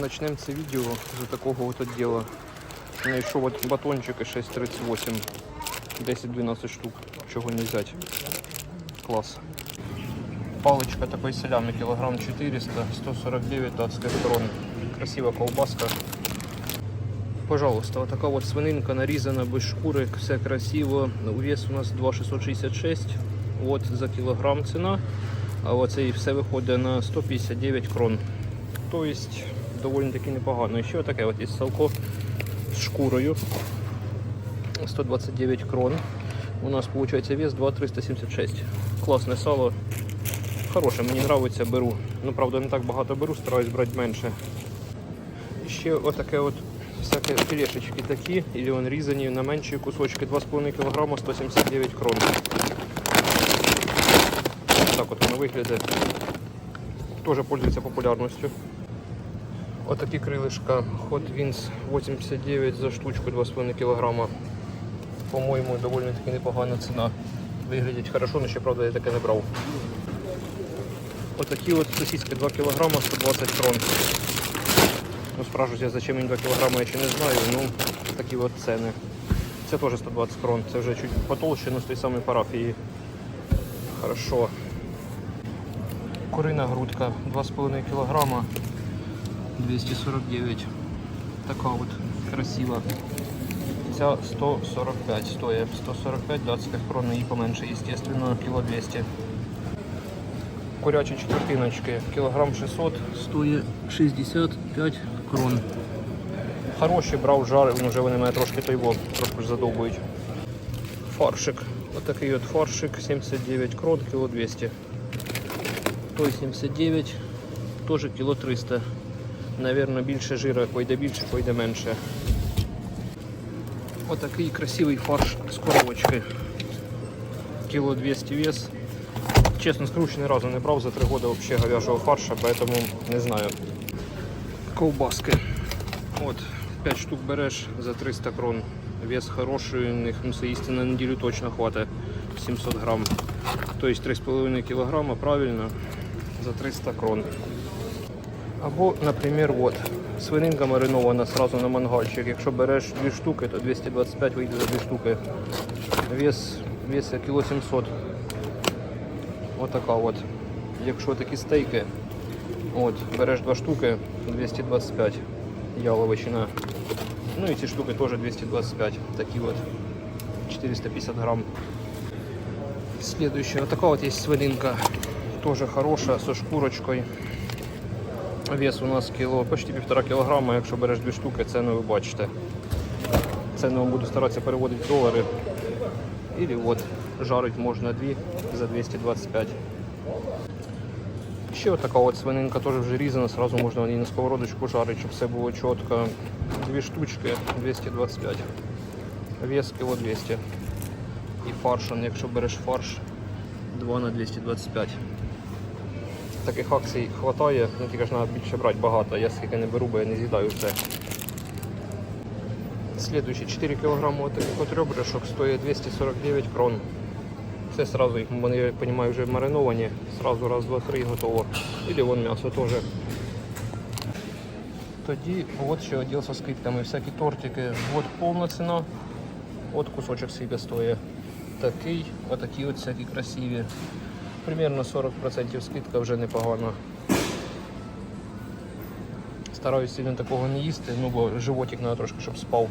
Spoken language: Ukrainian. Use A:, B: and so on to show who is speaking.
A: Начнемо це відео з такого от діла. Знайшов батончики 6,38. 10-12 штук. Чого не взяти. Клас. Паличка такой солями, килограмм 400, 149 датских крон. Красивая колбаска. Пожалуйста, вот такая вот свининка нарезана без шкуры, все красиво. Вес у нас 2,666. Вот за кілограм ціна. А оце і все виходить на 159 крон. Тобто доволі таки непогано. І ще таке от є салко з шкурою. 129 крон. У нас виходить вес 2,376. Класне сало. Хороше, мені подобається, беру. Ну, правда, не так багато беру, стараюсь брати менше. І ще отаке от всякі філешечки такі, і вони різані на менші кусочки 2,5 кг 179 крон. Так от воно виглядає. Теж пользується популярністю. Отакі крилишка Hot Wings 89 за штучку 2,5 кг. По-моєму, доволі таки непогана ціна. Виглядять хорошо, але ще правда я таке не брав. Отакі от сосиски 2 кг 120 крон. Ну, я, зачем мені 2 кг, я ще не знаю. Ну, такі от ціни. Це теж 120 крон. Це вже чуть потолще, но з тої самої парафії. Хорошо. Курина грудка 2,5 кг 249. Така от красива. Ця 145 стоїть. 145 датських крон і поменше, естественно, кіло 200. Курячі четвертиночки, кілограм 600, стоїть 65 крон. Хороші брав жари, ну вже вони мене трошки тойво, трошки ж задовбують. Фаршик. Отакий от фаршик, 79 крон, кіло 200. Той 79, теж кіло 300. Наверно, більше жира, пойде більше, пойде менше. Отакий красивий фарш з коровочки. Кіло 200 вес. Чесно скажу, що ні разу не брав за 3 роки вообще говяжого фарша, поэтому не знаю. Ковбаски. От, 5 штук береш за 300 крон. Вес хороший, у них ну, їсти на неділю точно хватить 700 грам. Тобто 3,5 кг правильно за 300 крон. Або, наприклад, от, свининка маринована сразу на мангальчик. Якщо береш 2 штуки, то 225 вийде за 2 штуки. Вес, вес кіло 700. Отака от. Якщо такі стейки, от, береш 2 штуки, 225 яловичина. Ну і ці штуки теж 225. Такі от 450 грам. Следующая. Вот такая вот есть свининка. Тоже хорошая, со шкурочкой. Вес у нас кіло, почти півтора кілограма. Якщо береш дві штуки, ціну ви бачите. Ціну буду старатися переводити в долари. Или от жарить можна дві за 225. Ще така от свининка теж вже різана, сразу можна на сковородочку жарити, щоб все було чітко. Дві штучки 225. Вес кіло 200. І фаршан, якщо береш фарш, 2 на 225. Таких акцій вистачає, ну тільки ж треба більше брати багато. Я скільки не беру, бо я не з'їдаю все. Слідуючі 4 кг таких от ребрышок стоїть 249 крон. Це сразу їх, вони, я розумію, вже мариновані. Сразу раз, два, три готово. Или вон м'ясо теж. Тоді от ще відділ со скидками. Всякі тортики. От повна ціна. От кусочок скільки стоїть. Такий, отакі от всякі красиві. Примерно 40% скидка вже непогано. Стараюсь сильно такого не їсти, ну бо животик треба трошки, щоб спав.